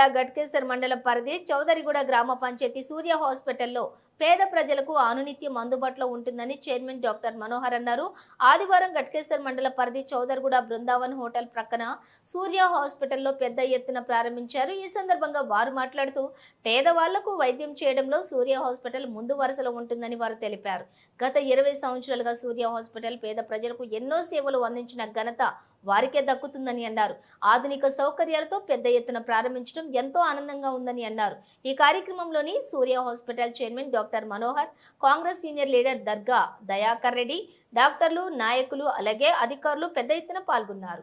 జిల్లా గట్కేసర్ మండలం పరిధి చౌదరిగూడ గ్రామ పంచాయతీ సూర్య హాస్పిటల్లో పేద ప్రజలకు ఆనునిత్యం అందుబాటులో ఉంటుందని చైర్మన్ డాక్టర్ మనోహర్ అన్నారు. ఆదివారం గట్కేసర్ మండల పరిధి చౌదరిగూడ బృందావన్ హోటల్ ప్రక్కన సూర్య హాస్పిటల్లో పెద్ద ఎత్తున ప్రారంభించారు. ఈ సందర్భంగా వారు మాట్లాడుతూ పేదవాళ్ళకు వైద్యం చేయడంలో సూర్య హాస్పిటల్ ముందు వరుసలో ఉంటుందని వారు తెలిపారు. గత ఇరవై సంవత్సరాలుగా సూర్య హాస్పిటల్ పేద ప్రజలకు ఎన్నో సేవలు అందించిన ఘనత వారికే దక్కుతుందని అన్నారు. ఆధునిక సౌకర్యాలతో పెద్ద ఎత్తున ప్రారంభించడం ఎంతో ఆనందంగా ఉందని అన్నారు. ఈ కార్యక్రమంలోని Surya hospital chairman doctor Manohar Congress senior leader Darga Dayakar Reddy డాక్టర్లు నాయకులు అలాగే అధికారులు పెద్ద ఎత్తున పాల్గొన్నారు.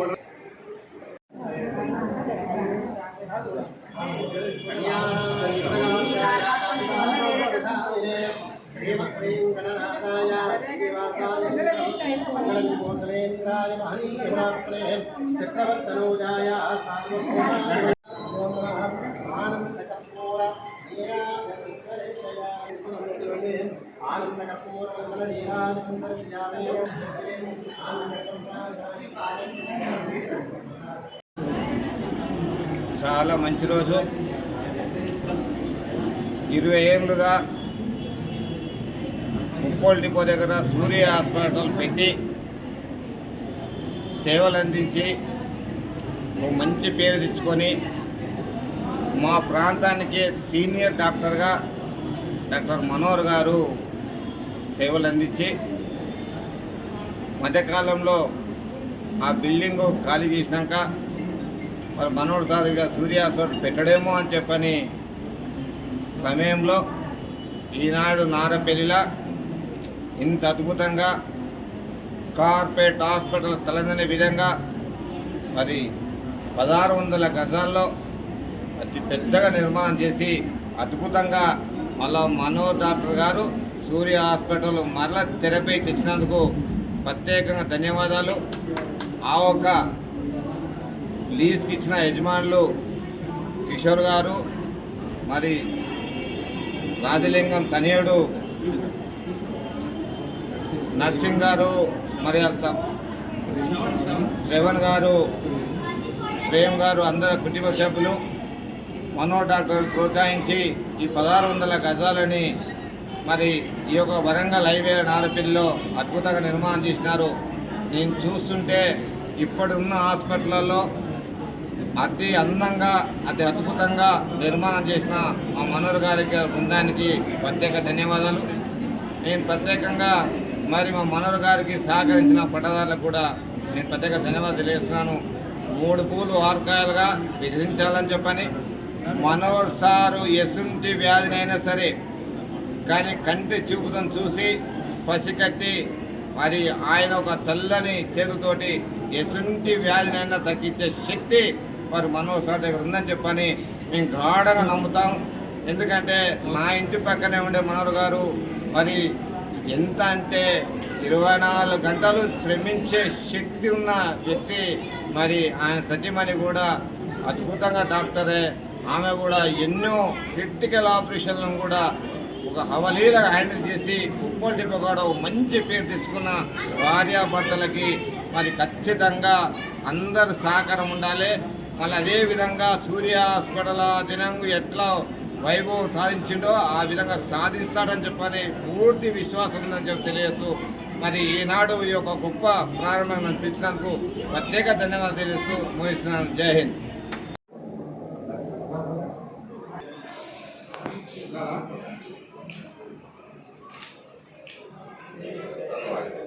చాలా మంచి రోజు. ఇరవై ఏళ్ళుగా ముప్పోల్ డిపో దగ్గర సూర్య హాస్పిటల్ పెట్టి సేవలు అందించి మంచి పేరు తెచ్చుకొని మా ప్రాంతానికి సీనియర్ డాక్టర్గా డాక్టర్ మనోహర్ గారు సేవలు అందించి మధ్యకాలంలో ఆ బిల్డింగు ఖాళీ చేసినాక మరి మనోహర్ సార్ ఇక సూర్య హాస్పిటల్ పెట్టడేమో అని చెప్పని సమయంలో ఈనాడు నారపెల్లిలా ఇంత అద్భుతంగా కార్పొరేట్ హాస్పిటల్ తలదనే విధంగా మరి పదహారు వందల గజాల్లో అతి పెద్దగా నిర్మాణం చేసి అద్భుతంగా మళ్ళా మనోహర్ డాక్టర్ గారు సూర్య హాస్పిటల్ మరల థెరపీ తెచ్చినందుకు ప్రత్యేకంగా ధన్యవాదాలు. ఆ ఒక్క లీజ్కి ఇచ్చిన యజమానులు కిషోర్ గారు మరి రాజలింగం తనయుడు నర్సింగ్ గారు మరి శ్రవణ్ గారు ప్రేమ్ గారు అందరి కుటుంబ సభ్యులు మనో డాక్టర్ ప్రోత్సహించి ఈ పదహారు వందల గజాలని మరి ఈ యొక్క వరంగల్ హైవే నారపిల్లిలో అద్భుతంగా నిర్మాణం చేసినారు. నేను చూస్తుంటే ఇప్పుడున్న హాస్పిటల్లో అతి అందంగా అతి అద్భుతంగా నిర్మాణం చేసిన మా మనోహర్ గారికి బృందానికి ప్రత్యేక ధన్యవాదాలు. నేను ప్రత్యేకంగా మరి మా మనోహర్ గారికి సహకరించిన పట్టదారులకు కూడా నేను ప్రత్యేక ధన్యవాదాలు తెలియజేస్తున్నాను. మూడు పూలు ఆరుకాయలుగా విధించాలని చెప్పని మనోహర్ సారు ఎసుంటి వ్యాధినైనా సరే కానీ కంటి చూపుతం చూసి పసికట్టి మరి ఆయన ఒక చల్లని చేతులతోటి ఎసుంటి వ్యాధినైనా తగ్గించే శక్తి మరి మనోహర్ సార్ దగ్గర ఉందని చెప్పని మేము గాఢంగా నమ్ముతాం. ఎందుకంటే నా ఇంటి పక్కనే ఉండే మనోహర్ గారు మరి ఎంత అంటే ఇరవై నాలుగు గంటలు శ్రమించే శక్తి ఉన్న వ్యక్తి మరి ఆయన సతీమణి కూడా అద్భుతంగా డాక్టరే. ఆమె కూడా ఎన్నో క్రిటికల్ ఆపరేషన్లను కూడా ఒక హవలీలుగా హ్యాండిల్ చేసి ఉప్పల్ డిపో కూడా మంచి పేరు తెచ్చుకున్న భార్యాభర్తలకి మరి ఖచ్చితంగా అందరు సహకారం ఉండాలి. మళ్ళీ అదేవిధంగా సూర్య హాస్పిటల్ దినంగు ఎట్లా వైభవం సాధించిండో ఆ విధంగా సాధిస్తాడని చెప్పని పూర్తి విశ్వాసం ఉందని చెప్పి తెలియజేస్తూ మరి ఈనాడు ఈ యొక్క గొప్ప ప్రారంభం అనిపించినందుకు ప్రత్యేక ధన్యవాదాలు తెలియజేస్తూ ముగిస్తున్నాను. జై హింద్.